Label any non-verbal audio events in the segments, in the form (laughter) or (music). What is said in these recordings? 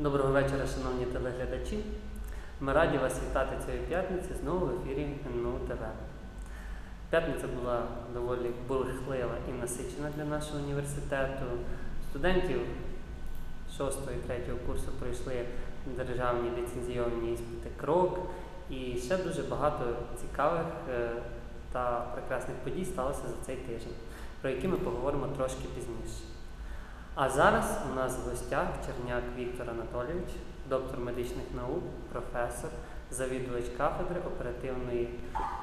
Доброго вечора, шановні телеглядачі. Ми раді вас вітати цієї п'ятниці знову в ефірі НУ ТВ. П'ятниця була доволі бурхлива і насичена для нашого університету. Студентів 6 і 3 курсу пройшли державні ліцензійовані іспити крок. І ще дуже багато цікавих е, та прекрасних подій сталося за цей тиждень, про які ми поговоримо трошки пізніше. А зараз у нас в гостях Черняк Віктор Анатолійович, доктор медичних наук, професор, завідувач кафедри оперативної,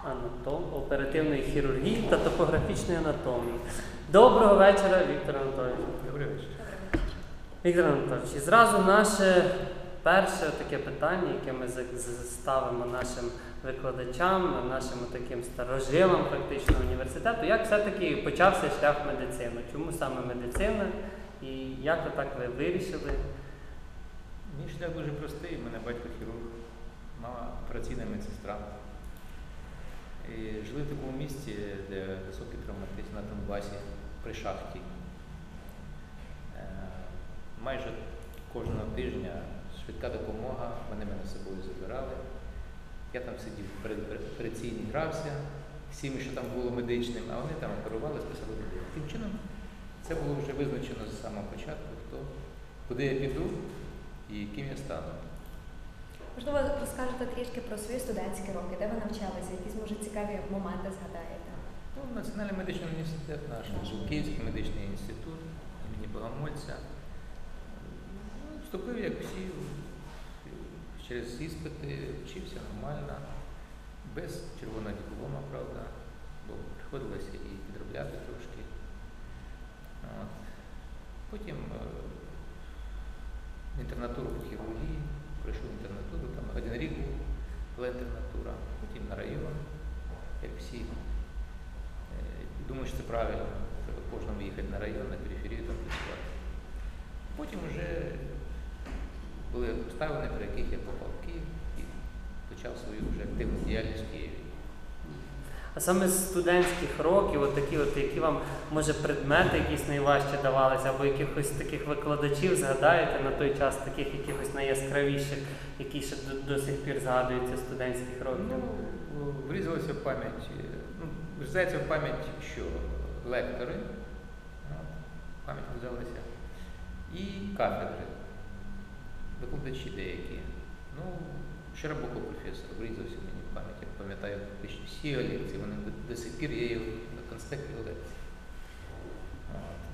анатом... оперативної хірургії та топографічної анатомії. Доброго вечора, Віктор Анатолійович. Добрий вечір. Віктор Анатолійович, і зразу наше перше таке питання, яке ми ставимо нашим викладачам, нашим таким старожилам практично університету, як все-таки почався шлях в медицину? Чому саме медицина? І як ви так ви вирішили? Мій шлях дуже простий. У мене батько хірург, мама операційна медсестра. І жили в такому місці, де високий травматизм на Донбасі при шахті. Е, Майже кожного тижня швидка допомога, вони мене з собою забирали. Я там сидів перед операційній грався, всім, що там було медичним, а вони там оперували, списали. Тим чином, це було вже визначено з самого початку, хто, куди я піду і ким я стану. Можливо, розкажете трішки про свої студентські роки, де ви навчалися, якісь може цікаві моменти згадаєте. Ну, Національний медичний університет наш, Наш. Київський медичний інститут імені Богомольця. Ну, Вступив, як всі, через іспити, вчився нормально, без червоного диплома, правда, бо приходилося і підробляти. Потім е, інтернатуру по хірургії, пройшов інтернатуру, там один рік була інтернатура, потім на район, як всі. Е, Думаю, що це правильно. Треба кожному їхати на район, на периферію там працювати. Потім вже були обставини, при яких я попав в Київ і почав свою вже активну діяльність в. А саме з студентських років, от такі, от, які вам, може, предмети якісь найважче давалися, або якихось таких викладачів згадаєте на той час, таких якихось найяскравіших, які ще до, до сих пір згадуються студентських років? Ну, врізалося в пам'ять, ну, врізається в пам'ять, що лектори, от, пам'ять врізалися, і кафедри, викладачі деякі. Ну, Широбоко професор врізався мені пам'ятаю всі лекції, вони до, сих пір є його на конспекті його лекцій.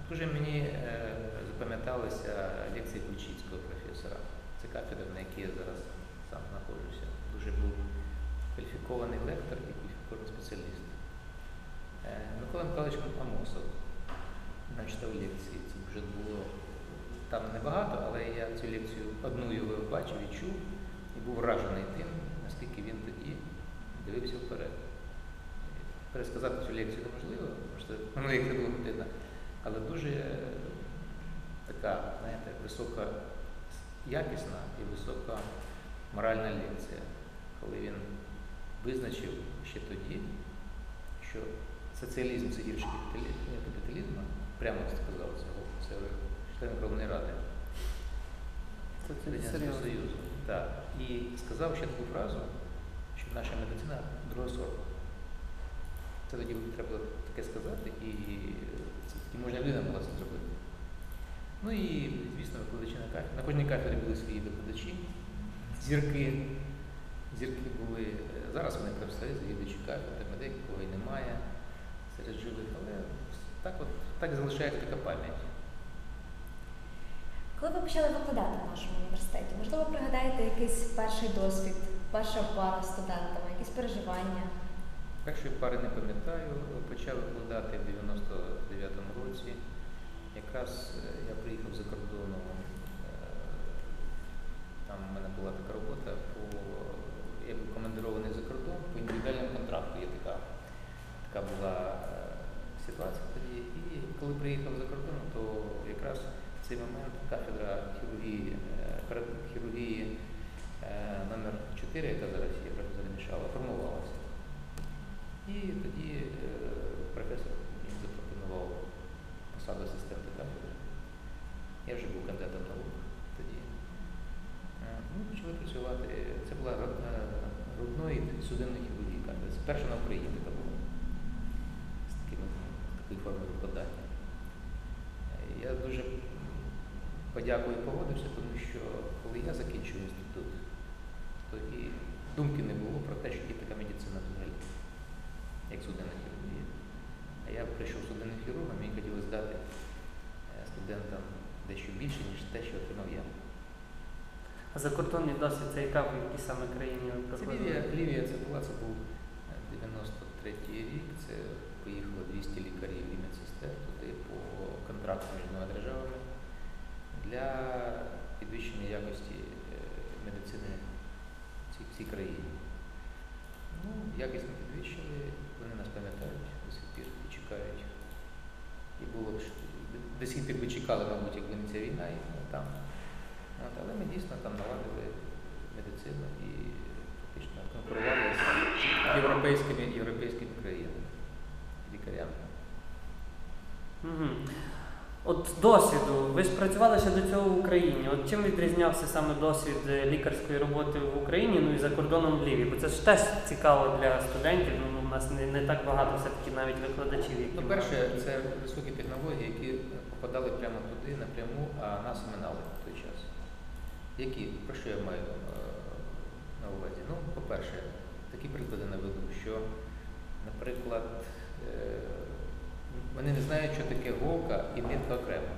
Дуже мені е, запам'яталися лекції Ключицького професора. Це кафедра, на якій я зараз сам знаходжуся. Дуже був кваліфікований лектор і кваліфікований спеціаліст. Е, Микола Михайлович Амосов нам читав лекції. Це вже було там небагато, але я цю лекцію одну його бачив і чув і був вражений тим, наскільки він тоді дивився вперед. Пересказати цю лекцію неможливо, тому що ну, як це була година, але дуже е, така, знаєте, висока, якісна і висока моральна лекція, коли він визначив ще тоді, що соціалізм це гірше капіталі- капіталізму, прямо сказав цього, це член Верховної Ради Це. Союзу. Так. І сказав ще таку фразу, наша медицина другого сорту. Це тоді треба було таке сказати, і це тоді можна людина була це зробити. Ну і, звісно, викладачі на кафедрі. На кожній кафедрі були свої викладачі, зірки. Зірки були. е, Зараз вони представляють завідувачі кафедри, деяких кого і немає серед живих, але так от так залишається така пам'ять. Коли ви почали викладати в нашому університеті, можливо, пригадаєте якийсь перший досвід, перша пара з студентами, якісь переживання? Першої пари не пам'ятаю, почав викладати в 99-му році. Якраз е, я приїхав за кордону, е, там в мене була така робота, по, я був командирований за кордон по індивідуальному контракту. Є така, така була е, ситуація тоді. І коли приїхав за кордон, то якраз в цей момент кафедра хірургії, хірургії номер 4, яка зараз є, трохи замішала, формувалася. І тоді е, професор мені запропонував посаду асистента кафедри. Я вже був кандидатом наук тоді. Е, ну, Ми почали працювати. Це була грудної судинної хірургії кафедри. Це перша на Україні така була. З такою формою викладання. Е, я дуже подякую і погодився, тому що коли я закінчив інститут, закордонний досвід це яка в якій саме країні ви Це? Лівія, Лівія це була, це був е, 93-й рік, це поїхало 200 лікарів і медсестер туди по контракту між двома державами для підвищення якості е, медицини в цій, цій країні. Ну, якість ми підвищили, вони нас пам'ятають до сих пір і чекають. І було б до сих пір би чекали, мабуть, якби не ця війна і ми там. От, але ми дійсно там наладили медицину і фактично конкурували з європейськими, європейськими країнами, лікарями. Угу. От досвіду, ви ж працювали ще до цього в Україні. От чим відрізнявся саме досвід е, лікарської роботи в Україні, ну і за кордоном в Лівії? Бо це ж теж цікаво для студентів. Ну, у нас не, не так багато все-таки навіть викладачів, які Ну, перше, це високі технології, які попадали прямо туди напряму, а нас оминали. Які? Про що я маю е, на увазі? Ну, по-перше, такі приклади наведу, що, наприклад, е, вони не знають, що таке голка і нитка окремо.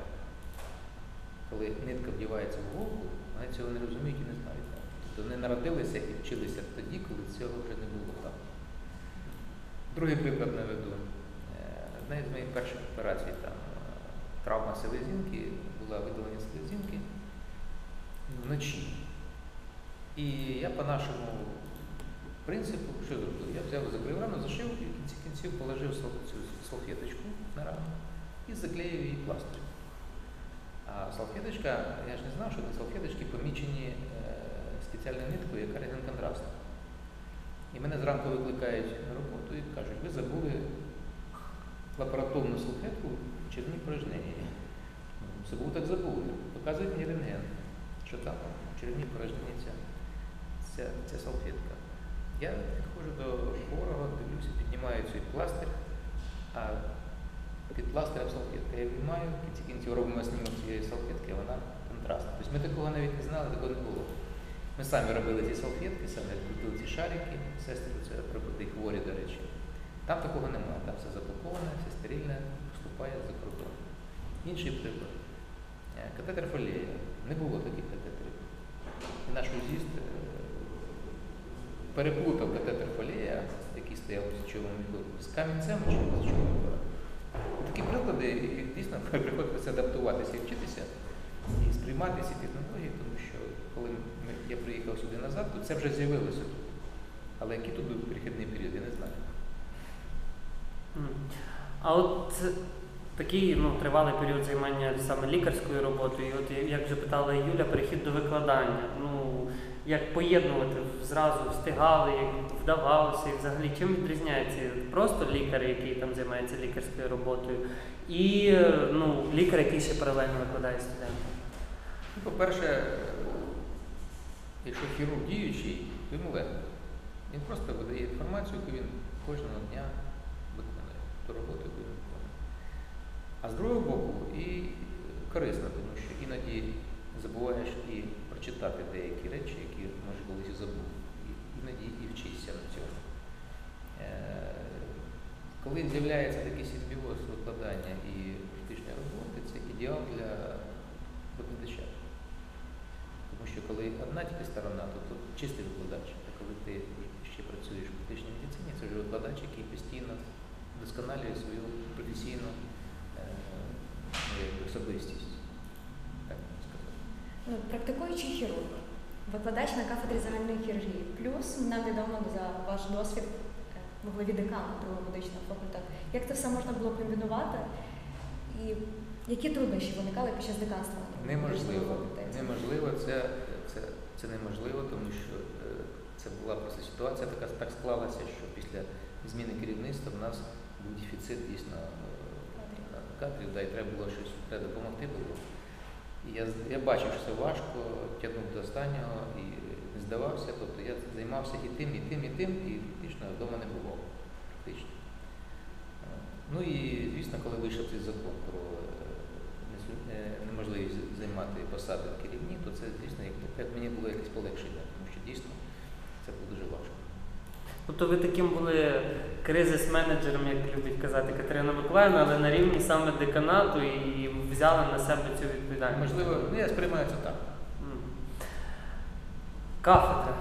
Коли нитка вдівається в голку, вони цього не розуміють і не знають. Тобто вони народилися і вчилися тоді, коли цього вже не було там. Другий приклад наведу. Е, Одна із моїх перших операцій там травма селезінки, була видалення селезінки вночі. І я по нашому принципу, що зробив? Я взяв закрив рану, зашив і в кінці кінців положив цю салфеточку на рану і заклеїв її пластирем. А салфеточка, я ж не знав, що на салфеточці помічені е, спеціальною ниткою, яка рентгенконтрастна. І мене зранку викликають на роботу і кажуть, ви забули лабораторну салфетку в червній порожнині. Ну, Забув так забули. Показують мені рентген, що там в червній порожнині ця, ця, салфетка. Я підходжу до хворого, дивлюся, піднімаю цей пластир, а під пластирем салфетка. Я віднімаю, в кінці робимо знімок цієї салфетки, вона контрастна. Тобто ми такого навіть не знали, такого не було. Ми самі робили ці салфетки, самі крутили ці шарики, сестри це приклади хворі, до речі. Там такого немає, там все запаковане, все стерильне, поступає за кордон. Інший приклад. Катетер фолія. Не було таких катетерів. І наш узіст е, переплутав катетер фолія, який стояв у січовому міхурі, з камінцем чи з апаратом. Такі приклади, і дійсно (laughs) приходиться адаптуватися і вчитися, і сприймати ці технології, тому що коли я приїхав сюди назад, то це вже з'явилося тут. Але який тут був перехідний період, я не знаю. А от такий ну, тривалий період займання саме лікарською роботою, і от як вже питала Юля, перехід до викладання. Ну, як поєднувати зразу встигали, як вдавалося, і взагалі чим відрізняється просто лікар, який там займається лікарською роботою, і ну, лікар, який ще паралельно викладає студентам. Ну, по-перше, якщо хірург діючий, йому легко. Він просто видає інформацію, яку він кожного дня виконує, ту роботу, яку він. А з другого боку, і корисно, тому що іноді забуваєш і прочитати деякі речі, які може колись забув. Іноді і вчишся на цьому. Е, Коли з'являється такий симбіоз викладання і практичної роботи, це ідеал для викладача. Тому що коли одна тільки сторона, то тут чистий викладач, а коли ти ще працюєш в практичній медицині, це вже викладач, який постійно вдосконалює свою професійну е, ну, якби особистість. Так можна сказати. Ну, практикуючий хірург, викладач на кафедрі загальної хірургії. Плюс нам відомо за ваш досвід е, в главі декану другого медичного факультету. Як це все можна було комбінувати? І які труднощі виникали під час деканства Неможливо. Неможливо, це, це, це неможливо, тому що е, це була просто ситуація така так склалася, що після зміни керівництва в нас був дефіцит дійсно е, Кадрів. кадрів, да, і треба було щось треба допомогти було. Я, я бачив, що це важко, тягнув до останнього, і не здавався. Тобто я займався і тим, і тим, і тим, і фактично вдома не бував. Практично. Ну і звісно, коли вийшов цей закон про е, е, неможливість займати посади керівні, то це, звісно, як мені було якесь полегшення, тому що дійсно це було дуже важко. Тобто ви таким були кризис-менеджером, як любить казати Катерина Миколаївна, але на рівні саме деканату і взяли на себе цю відповідальність. Можливо, ну я сприймаю це так. Кафедра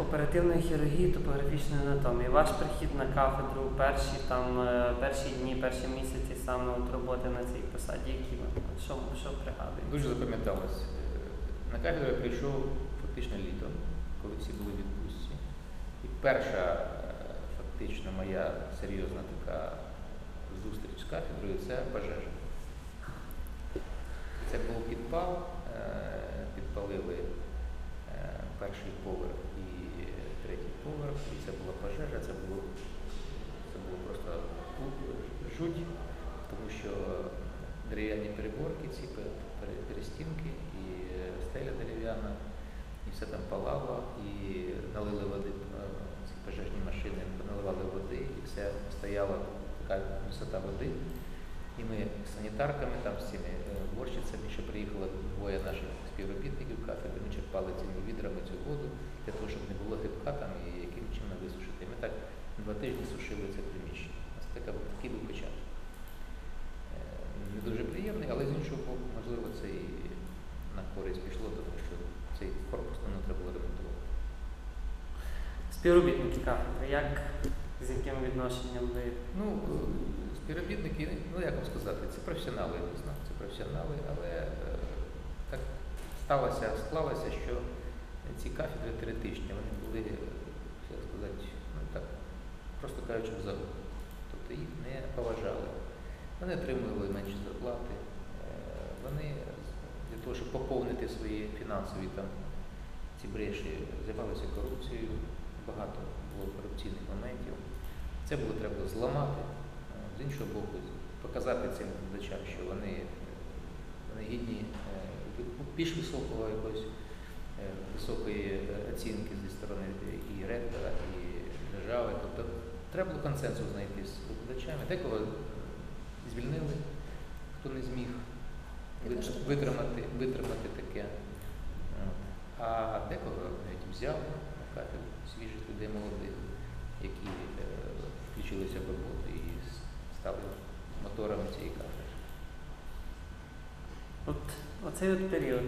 оперативної хірургії, топографічної анатомії. Ваш прихід на кафедру, перші там е, перші дні, перші місяці саме от роботи на цій посаді, які ви що, що пригадуєте? Дуже запам'яталось. Е, На кафедру я прийшов фактично літом, коли всі були в відпустці. І перша е, фактично моя серйозна така зустріч з кафедрою це пожежа. Підпал, е, підпалили е, перший поверх і третій поверх, і це була пожежа, це було, це було просто у- жуть, тому що дерев'яні переборки, ці перестінки і е, стеля дерев'яна, і все там палало, і налили води, е, ці пожежні машини наливали води, і все стояла така висота води. І ми з санітарками, там з цими е, уборщицями, що приїхало двоє наших співробітників кафедри, ми черпали цими відрами цю воду для того, щоб не було гибка там і яким чином висушити. І Ми так два тижні сушили це приміщення. У нас така, такий був початок. Е, Не дуже приємний, але з іншого боку, можливо, це і на користь пішло, тому що цей корпус нам треба було ремонтувати. Співробітники кафедри, як з яким відношенням ви? Ну, співробітники, ну як вам сказати, це професіонали, дійсно, це професіонали, але е, так сталося, склалося, що ці кафедри теоретичні, вони були, як сказати, ну так, просто кажучи, в загоні. Тобто їх не поважали. Вони отримували менші зарплати, е, вони для того, щоб поповнити свої фінансові там ці бреші, займалися корупцією, багато було корупційних моментів. Це було треба зламати, з іншого боку, показати цим глядачам, що вони, вони гідні е, більш високого якоїсь е, високої оцінки зі сторони і ректора, і держави. Тобто треба було консенсус знайти з викладачами. Декого звільнили, хто не зміг витримати, витримати таке. А декого навіть взяли на кафедру свіжих людей молодих, які е, включилися в роботу і с- стали моторами цієї кафедри. От оцей от період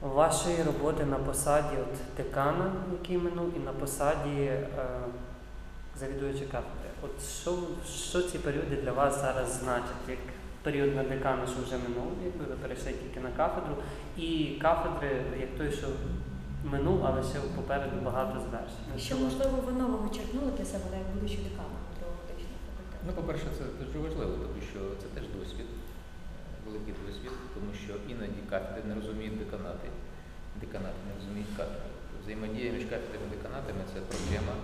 вашої роботи на посаді от декана, який минув, і на посаді е, завідувача кафедри. От що, що ці періоди для вас зараз значать? Як період на декана, що вже минув, якби ви перейшли тільки на кафедру, і кафедри, як той, що минув, але ще попереду багато звершень. Що можливо ви нового черпнули для себе, як будучи деканом медичного факультету? Ну, по-перше, це дуже важливо, тому що це теж досвід, великий досвід, тому що іноді кафедри не розуміють деканати. Деканати не розуміють кафедри. Взаємодія між кафедрами і деканатами це проблема,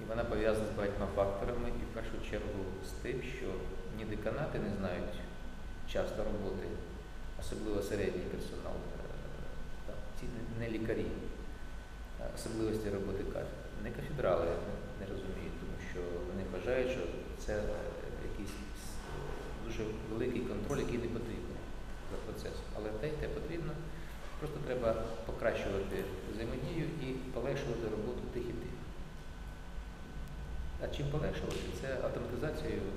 і вона пов'язана з багатьма факторами, і в першу чергу з тим, що ні деканати не знають часто роботи, особливо середній персонал, е, ці не- лікарі, е, особливості роботи кафедри. Не кафедрали не розуміють, тому що вони вважають, що це е, якийсь е, дуже великий контроль, який не потрібен за процесом. Але те, й те потрібно. Просто треба покращувати взаємодію і полегшувати роботу тих і тих. А чим полегшувати? Це автоматизацією е,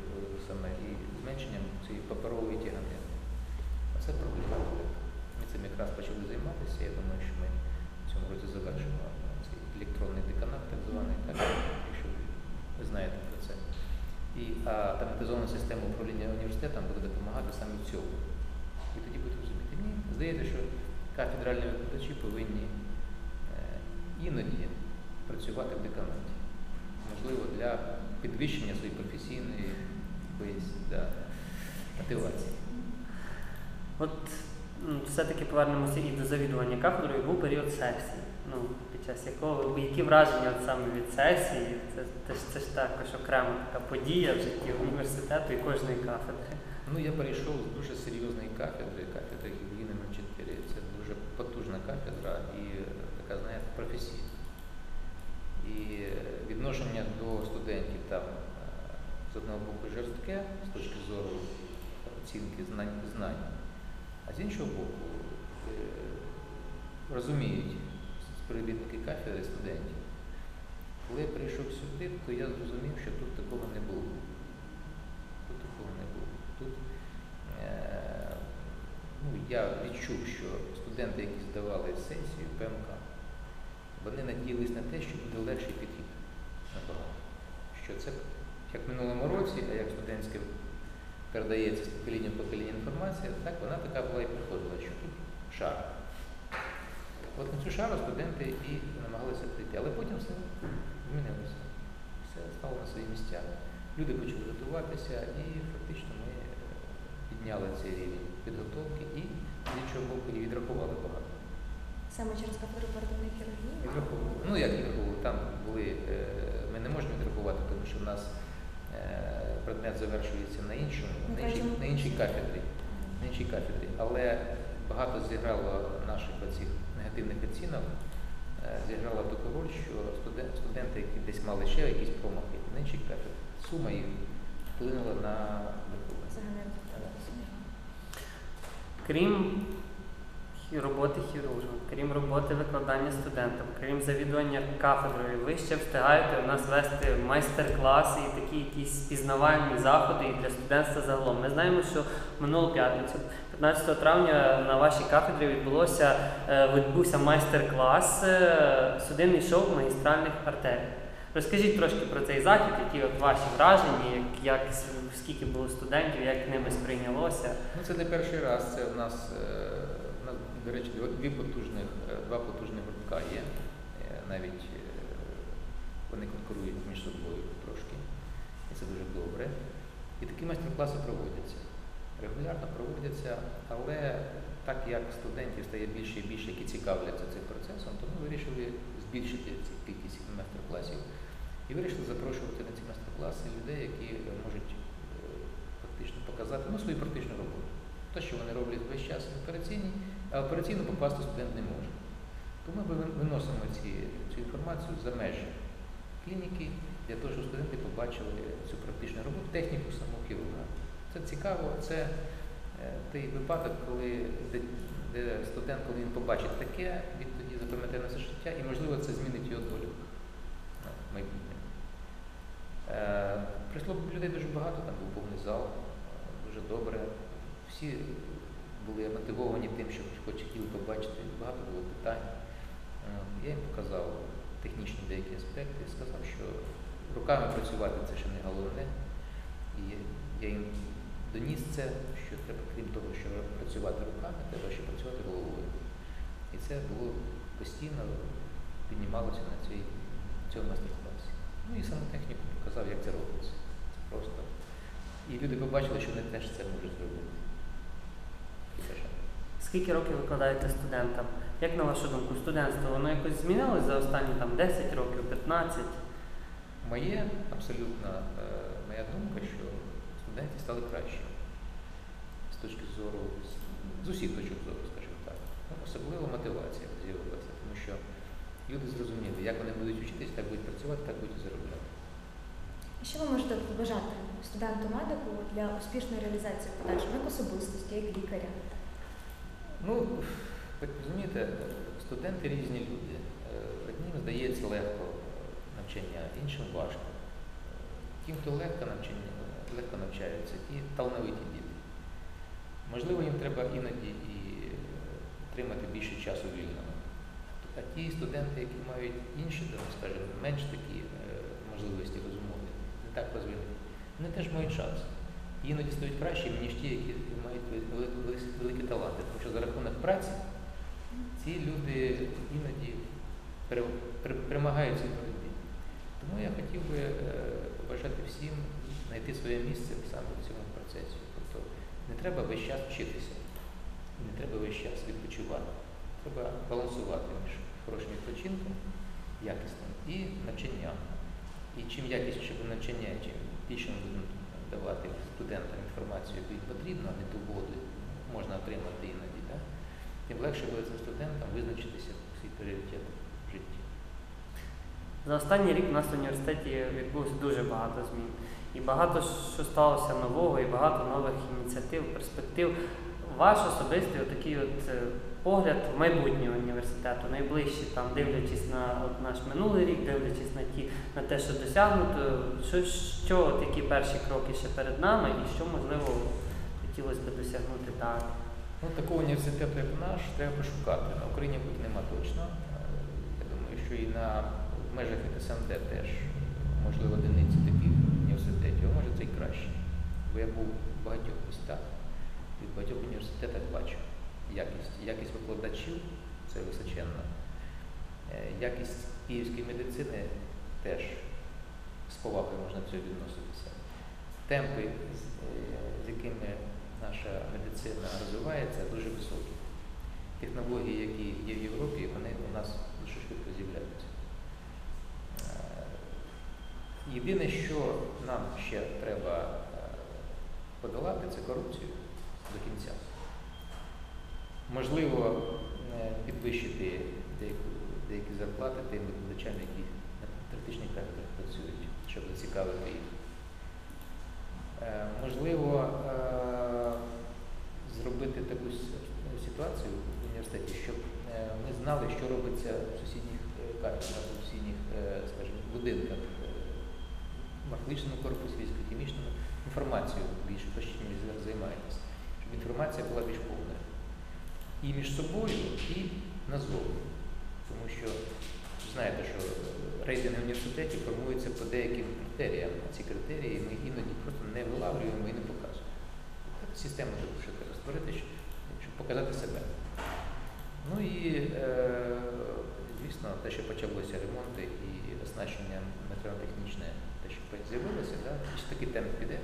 саме і зменшенням цієї паперової тягати. А це проблема. Ми цим якраз почали займатися. Я думаю, що ми в цьому році завершимо цей електронний деканат, так званий, так, якщо ви знаєте про це. І автоматизована система управління університетом буде допомагати саме цьому. І тоді. Мені здається, що кафедральні викладачі повинні е, іноді працювати в деканаті. Можливо, для підвищення своєї професійної да, мотивації. От все-таки повернемося і до завідування кафедрою. Був період сесії, ну, під час якого які враження от саме від сесії? Це, це, це ж також окрема така подія в житті університету і кожної кафедри. Ну, я перейшов з дуже серйозної кафедри, кафедри гігієни номер 4 Це дуже дуже потужна кафедра і е, така, знаєте, професійна. І е, відношення до студентів там е, з одного боку жорстке з точки зору оцінки знань, знань а з іншого боку розуміють співробітники кафедри студентів. Коли я прийшов сюди, то я зрозумів, що тут такого не було. Тут такого не було. Тут ну, я відчув, що студенти, які здавали сесію ПМК, вони надіялись на те, що буде легший підхід набагато. Що це як в минулому році, а як студентське передається з покоління в покоління інформація, так вона така була і приходила, що тут шар. От на цю шару студенти і намагалися прийти. Але потім все змінилося. Все стало на свої місця. Люди почали готуватися і фактично ми підняли цей рівень підготовки і з іншого боку і відрахували багато. Саме через кафедру оперативної хірургії. Відраховували. Ну як відраховували? Там були, е, ми не можемо відрахувати, тому що в нас е, предмет завершується на іншому, На іншій, на іншій кафедрі. На іншій кафедрі. Але багато зіграло наших оцих негативних оцінок, е, зіграло таку роль, що студен- студенти, які десь мали ще якісь промахи на інших кафедрах, сума їх вплинула на Крім роботи хірургом, крім роботи викладання студентам, крім завідування кафедрою, ви ще встигаєте у нас вести майстер-класи і такі якісь пізнавальні заходи і для студентства загалом. Ми знаємо, що минулу п'ятницю, 15 травня, на вашій кафедрі відбулося е, відбувся майстер-клас е, судинний шов магістральних артерій. Розкажіть трошки про цей захід, які от ваші враження, як, як скільки було студентів, як ними сприйнялося. Ну, це не перший раз. Це в нас, е, до речі, дві- потужних, е, два потужних гуртка є. Е, Навіть вони конкурують між собою трошки. І це дуже добре. І такі майстер-класи проводяться. Регулярно проводяться, але так як студентів стає більше і більше, які цікавляться цим процесом, то ми вирішили збільшити цю кількість майстер-класів і вирішили запрошувати на ці майстер-класи людей, які е, можуть е, фактично показати ну, свою практичну роботу. Те, що вони роблять весь час в операційній, а операційно попасти студент не може. Тому ми виносимо ці, цю інформацію за межі клініки для того, щоб студенти побачили цю практичну роботу, техніку самого хірурга. Це цікаво, це е, той випадок, коли де, де студент, коли він побачить таке, він тоді запам'ятає на все життя і, можливо, це змінить його долю ну, в майбутньому. Е, прийшло людей дуже багато, там був повний зал, е, дуже добре. Всі були мотивовані тим, що хоч хотіли побачити, багато було питань. Е, Я їм показав технічні деякі аспекти, сказав, що руками працювати це ще не головне. І я їм доніс це, що треба, крім того, що працювати руками, треба ще працювати головою. І це було постійно піднімалося на цій, цьому майстер-класі. Ну і саму техніку показав, як це робиться. Це просто. І люди побачили, що вони теж це можуть зробити. Скільки років викладаєте студентам? Як на вашу думку, студентство воно якось змінилось за останні там 10 років, 15? Моє абсолютно е, моя думка, що студенти стали кращими з точки зору, з- усіх точок зору, скажімо так. Ну, особливо мотивація з'явилася, люди зрозуміли, як вони будуть вчитись, так будуть працювати, так будуть і заробляти. Що ви можете побажати студенту-медику для успішної реалізації в як особистості, як лікаря? Ну, ви розумієте, студенти різні люди. Е, Одним здається легко навчання, іншим важко. Тим, хто легко навчання, легко навчаються, ті талановиті діти. Можливо, їм треба іноді і е, отримати більше часу вільного. А ті студенти, які мають інші, скажімо, менш такі е, можливості розумові, не так розвинені, вони теж мають шанс. Іноді стають кращими, ніж ті, які мають вели- вели- великі таланти. Тому що за рахунок праці ці люди іноді пере- пере- перемагають цій боротьбі. Тому я хотів би е, побажати всім знайти своє місце саме в цьому процесі. Тобто не треба весь час вчитися, не треба весь час відпочивати. Треба балансувати між хорошим відпочинком, якісним і навчанням. І чим якісніше буде навчання, чим більше ми будемо давати студентам інформацію, яку їм потрібно, а не ту воду можна отримати іноді, да? тим легше буде цим студентам визначитися свій пріоритет в житті. За останній рік у нас в університеті відбулося дуже багато змін. І багато що сталося нового, і багато нових ініціатив, перспектив. Ваш особистий такий от е, погляд в майбутнє університету, найближчі, там, дивлячись на от наш минулий рік, дивлячись на ті, на те, що досягнуто, що, що от які перші кроки ще перед нами, і що можливо хотілося б досягнути далі. Ну, такого університету, як наш, треба пошукати. На Україні бути нема точно. Я думаю, що і на межах СНД теж можливо одиниці таких університетів, а може це і краще. Бо я був в багатьох містах, і в багатьох університетах бачу якість. Якість викладачів це височенна. Е, Якість київської медицини теж з повагою можна до цього відноситися. Темпи, з якими наша медицина розвивається, дуже високі. Технології, які є в Європі, вони у нас дуже швидко з'являються. Е, Єдине, що нам ще треба е, подолати, це корупцію до кінця. Можливо, е, підвищити деякі, деякі зарплати тим викладачам, які на теоретичних кафедрах працюють, щоб зацікавити їх. Е, Можливо, е, зробити таку ситуацію в університеті, щоб ми знали, що робиться в сусідніх кафедрах, у сусідніх, скажімо, будинках, в медичному корпусі, військово-хімічному, інформацію більше, ми зараз займаємося, щоб інформація була більш повною. І між собою, і назовні. Тому що знаєте, що е, рейтинги університетів формуються по деяким критеріям. А ці критерії ми іноді просто не вилавлюємо і не показуємо. Систему таку ще треба створити, щоб показати себе. Ну і, е, звісно, те, що почалося ремонти і оснащення матеріально-технічне, те, що з'явилося, да, такий темп піде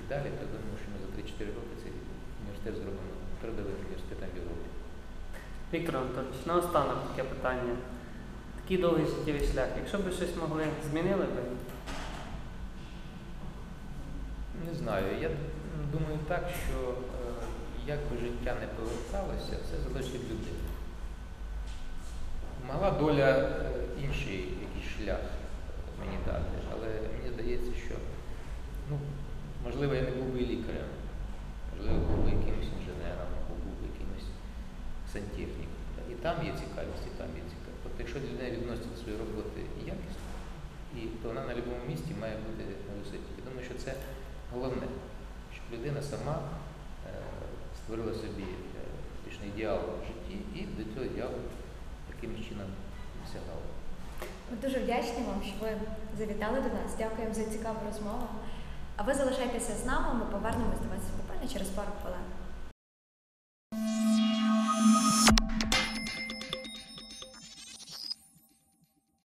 і далі, то думаю, що ми за 3-4 роки цей університет зробимо передовим університетом Європі. Віктор Анатолійович, наостанок таке питання. Такий довгий життєвий шлях. Якщо б щось могли, змінили би? Не знаю. Я думаю так, що е, як би життя не поверталося, все залежить від людини. Могла доля е, інший якийсь шлях мені дати, але мені здається, що ну, можливо я не був би лікарем, можливо, був би якимось інженером, або був би якимось сантехніком. І там є цікавість, і там є цікавість. Тобто, якщо людина відноситься до своєї роботи якісно, і то вона на будь-якому місці має бути на висоті. Я думаю, що це головне, щоб людина сама е, створила собі е, ідеал в житті і до цього ідеалу якимось чином досягала. Ми дуже вдячні вам, що ви завітали до нас. Дякуємо за цікаву розмову. А ви залишайтеся з нами, ми повернемось до вас буквально через пару хвилин.